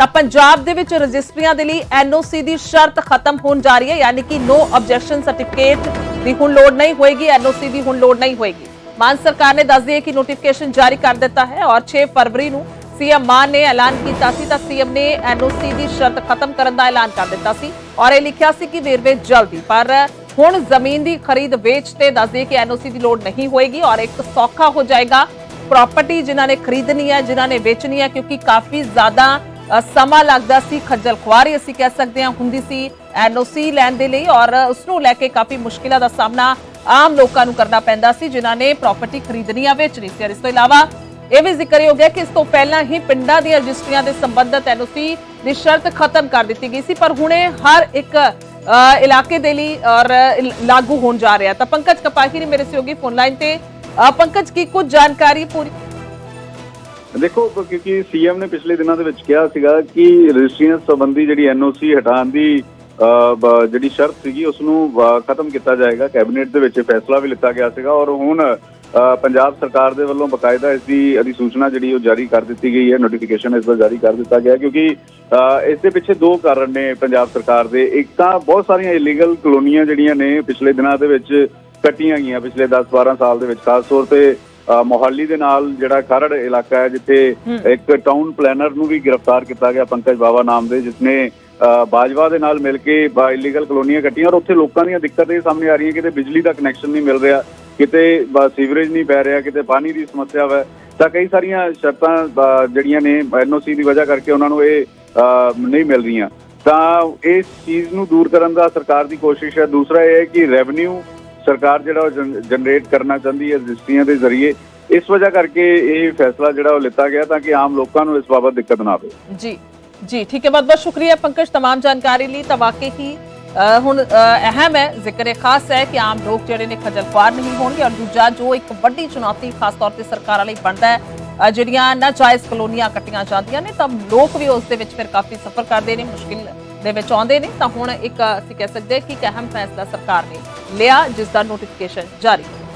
ਤਾਂ ਪੰਜਾਬ ਦੇ ਵਿੱਚ ਰਜਿਸਟਰੀਆਂ ਦੇ ਲਈ ਐਨਓਸੀ ਦੀ ਸ਼ਰਤ ਖਤਮ ਹੋਣ ਜਾ ਰਹੀ ਹੈ, ਯਾਨੀ ਕਿ ਨੋ ਆਬਜੈਕਸ਼ਨ ਸਰਟੀਫਿਕੇਟ ਦੀ ਹੁਣ ਲੋੜ ਨਹੀਂ ਹੋਏਗੀ ਐਨਓਸੀ ਦੀ ਹੁਣ ਲੋੜ ਨਹੀਂ ਹੋਏਗੀ। ਮਾਨ ਸਰਕਾਰ ਨੇ ਦੱਸ ਦਿਆ ਕਿ ਨੋਟੀਫਿਕੇਸ਼ਨ ਜਾਰੀ ਕਰ ਦਿੱਤਾ ਹੈ ਔਰ 6 ਫਰਵਰੀ ਨੂੰ ਸੀਐਮ ਮਾਨ ਨੇ ਐਲਾਨ ਕੀਤਾ ਸੀ, ਤਾਂ ਸੀਐਮ ਨੇ ਐਨਓਸੀ ਦੀ ਸ਼ਰਤ ਖਤਮ ਕਰਨ ਦਾ ਐਲਾਨ ਕਰ ਦਿੱਤਾ ਸੀ ਔਰ ਇਹ ਲਿਖਿਆ ਸੀ ਕਿ ਵੇਰਵੇ ਜਲਦੀ, ਪਰ ਹੁਣ ਜ਼ਮੀਨ ਦੀ ਖਰੀਦ ਵੇਚ ਤੇ ਦੱਸ ਦਈਏ ਕਿ ਐਨਓਸੀ ਦੀ ਲੋੜ ਨਹੀਂ ਹੋਏਗੀ ਔਰ ਇੱਕ ਸੌਖਾ ਹੋ ਜਾਏਗਾ ਪ੍ਰਾਪਰਟੀ ਜਿਨ੍ਹਾਂ ਨੇ ਖਰੀਦਣੀ ਹੈ, ਜਿਨ੍ਹਾਂ ਨੇ ਵੇਚਣੀ ਹੈ, ਕਿਉਂਕਿ ਕਾਫੀ ਜ਼ਿਆਦਾ ਸਮਾਂ ਲੱਗਦਾ ਸੀ, ਖੱਜਲ ਖੁਆਰੀ ਅਸੀਂ ਕਹਿ ਸਕਦੇ ਹਾਂ ਹੁੰਦੀ ਸੀ ਐਨਓਸੀ ਲੈਣ ਦੇ ਲਈ ਔਰ ਉਸ ਨੂੰ ਲੈ ਕੇ ਕਾਫੀ ਮੁਸ਼ਕਿਲਾਂ ਦਾ ਸਾਹਮਣਾ ਆਮ ਲੋਕਾਂ ਨੂੰ ਕਰਨਾ ਪੈਂਦਾ ਸੀ, ਜਿਨ੍ਹਾਂ ਨੇ ਪ੍ਰਾਪਰਟੀ ਖਰੀਦਣੀ ਆ ਵੇਚਣੀ ਸੀ ਇਸ ਤੋਂ ਇਲਾਵਾ ਇਹ ਵੀ ਜ਼ਿਕਰਯੋਗ ਹੈ ਕਿ ਇਸ ਤੋਂ ਪਹਿਲਾਂ ਹੀ ਪਿੰਡਾਂ ਦੀਆਂ ਰਜਿਸਟਰੀਆਂ ਦੇ ਸੰਬੰਧਤ ਐਨਓਸੀ ਦੀ ਸ਼ਰਤ ਖਤਮ ਕਰ ਦਿੱਤੀ ਗਈ ਸੀ, ਪਰ ਹੁਣੇ ਹਰ ਇੱਕ ਇਲਾਕੇ ਦੇ ਲਈ ਔਰ ਲਾਗੂ ਹੋਣ ਜਾ ਰਿਹਾ ਤਾਂ ਪੰਕਜ ਕਪਾਹੀ ਨੇ ਮੇਰੇ ਸਹਿਯੋਗੀ ਫੋਨ ਲਾਈਨ ਤੇ ਪੰਕਜ ਕੀ ਕੁਝ ਜਾਣਕਾਰੀ ਪੂਰੀ ਦੇਖੋ ਬ- ਕਿਉਂਕਿ ਸੀਐਮ ਨੇ ਪਿਛਲੇ ਦਿਨਾਂ ਦੇ ਵਿੱਚ ਕਿਹਾ ਸੀਗਾ ਕਿ ਰਜਿਸਟਰੀਆਂ ਸੰਬੰਧੀ ਜਿਹੜੀ ਐਨਓਸੀ ਹਟਾਉਣ ਦੀ ਜਿਹੜੀ ਸ਼ਰਤ ਸੀਗੀ ਉਸ ਨੂੰ ਖਤਮ ਕੀਤਾ ਜਾਏਗਾ। ਕੈਬਨਿਟ ਦੇ ਵਿੱਚ ਫੈਸਲਾ ਵੀ ਲਿੱਤਾ ਗਿਆ ਸੀਗਾ ਔਰ ਹੁਣ ਪੰਜਾਬ ਸਰਕਾਰ ਦੇ ਵੱਲੋਂ ਬਕਾਇਦਾ ਇਸ ਦੀ ਅਧਿਸੂਚਨਾ ਜਿਹੜੀ ਉਹ ਜਾਰੀ ਕਰ ਦਿੱਤੀ ਗਈ ਹੈ। ਨੋਟੀਫਿਕੇਸ਼ਨ ਇਸ ਦਾ ਜਾਰੀ ਕਰ ਦਿੱਤਾ ਗਿਆ ਕਿਉਂਕਿ ਅ, ਇਸ ਦੇ ਪਿੱਛੇ ਦੋ ਕਾਰਨ ਨੇ ਪੰਜਾਬ ਸਰਕਾਰ ਦੇ। ਇੱਕ ਤਾਂ ਬਹੁਤ ਸਾਰੀਆਂ ਇਲੀਗਲ ਕਲੋਨੀਆਂ ਜਿਹੜੀਆਂ ਨੇ ਪਿਛਲੇ ਦਿਨਾਂ ਦੇ ਵਿੱਚ ਕੱਟੀਆਂ ਗਈਆਂ ਪਿਛਲੇ 10-12 ਸਾਲ ਦੇ ਵਿੱਚ ਖਾਸ ਤੌਰ ਤੇ ਮੋਹਾਲੀ ਦੇ ਨਾਲ ਜਿਹੜਾ ਖਰੜ ਇਲਾਕਾ ਹੈ ਜਿੱਥੇ ਇੱਕ ਟਾਊਨ ਪਲੈਨਰ ਨੂੰ ਵੀ ਗ੍ਰਿਫਤਾਰ ਕੀਤਾ ਗਿਆ ਪੰਕਜ ਬਾਵਾ ਨਾਮ ਦੇ ਜਿਸਨੇ ਬਾਜਵਾ ਦੇ ਨਾਲ ਮਿਲ ਕੇ ਇਲੀਗਲ ਕਲੋਨੀਆਂ ਕੱਟੀਆਂ ਔਰ ਉੱਥੇ ਲੋਕਾਂ ਦੀਆਂ ਦਿੱਕਤਾਂ ਇਹ ਸਾਹਮਣੇ ਆ ਰਹੀਆਂ ਕਿ ਕਿਤੇ ਬਿਜਲੀ ਦਾ ਕਨੈਕਸ਼ਨ ਨਹੀਂ ਮਿਲ ਰਿਹਾ ਕਿਤੇ ਸੀਵਰੇਜ ਨਹੀਂ ਪੈ ਰਿਹਾ ਕਿਤੇ ਪਾਣੀ ਦੀ ਸਮੱਸਿਆ ਹੈ ਤਾਂ ਕਈ ਸਾਰੀਆਂ ਸ਼ਰਤਾਂ ਜਿਹੜੀਆਂ ਨੇ ਐਨਓਸੀ ਦੀ ਵਜ੍ਹਾ ਕਰਕੇ ਉਹਨਾਂ ਨੂੰ ਇਹ ਨਹੀਂ ਮਿਲ ਰਹੀਆਂ। ਤਾਂ ਇਸ ਚੀਜ਼ ਨੂੰ ਦੂਰ ਕਰਨ ਦਾ ਸਰਕਾਰ ਦੀ ਕੋਸ਼ਿਸ਼ ਹੈ। ਦੂਸਰਾ ਇਹ ਹੈ ਕਿ ਰੈਵਨਿਊ ਸਰਕਾਰ ਜਿਹੜਾ ਉਹ ਜਨਰੇਟ ਕਰਨਾ ਚਾਹੁੰਦੀ ਹੈ ਰਜਿਸਟਰੀਆਂ ਦੇ ਜ਼ਰੀਏ ਇਸ ਵਜ੍ਹਾ ਕਰਕੇ ਇਹ ਫੈਸਲਾ ਜਿਹੜਾ ਉਹ ਲਿੱਤਾ ਗਿਆ ਤਾਂ ਕਿ ਆਮ ਲੋਕਾਂ ਨੂੰ ਇਸ ਬਾਬਤ ਦਿੱਕਤ ਨਾ ਆਵੇ ਜੀ ਜੀ ਠੀਕ ਹੈ ਬਹੁਤ ਬਹੁਤ ਸ਼ੁਕਰੀਆ ਪੰਕਜ तमाम ਜਾਣਕਾਰੀ ਲਈ ਤਾਂ ਵਾਕਈ ਹੀ ਅ, ਹੁਣ ਅ, ਅਹਿਮ ਹੈ ਜ਼ਿਕਰ ਇਹ ਖਾਸ ਹੈ ਕਿ ਆਮ ਲੋਕ ਜਿਹੜੇ ਨੇ ਖੱਜਲ ਖੁਆਰ ਨਹੀਂ ਹੋਣਗੇ ਔਰ ਦੂਜਾ ਜੋ ਇੱਕ ਵੱਡੀ ਚੁਣੌਤੀ ਖਾਸ ਤੌਰ ਤੇ ਸਰਕਾਰਾਂ ਲਈ ਬਣਦਾ ਹੈ ਅ, ਜਿਹੜੀਆਂ ਨਾਜਾਇਜ਼ ਕਲੋਨੀਆਂ ਕੱਟੀਆਂ ਜਾਂਦੀਆਂ ਨੇ ਤਾਂ ਲੋਕ ਵੀ ਉਸ ਦੇ ਵਿੱਚ ਫਿਰ ਕਾਫੀ ਸਫਰ ਕਰਦੇ ਨੇ ਮੁਸ਼ਕਿਲ ਦੇ ਵਿੱਚ ਆਉਂਦੇ ਨੇ ਤਾਂ ਹੁਣ ਇੱਕ ਅਸੀਂ ਕਹਿ ਸਕਦੇ ਹਾਂ ਕਿ ਇੱਕ ਅਹਿਮ ਫੈਸਲਾ ਸਰਕਾਰ ਨੇ ਲਿਆ ਜਿਸ ਦਾ ਨੋਟੀਫਿਕੇਸ਼ਨ ਜਾਰੀ।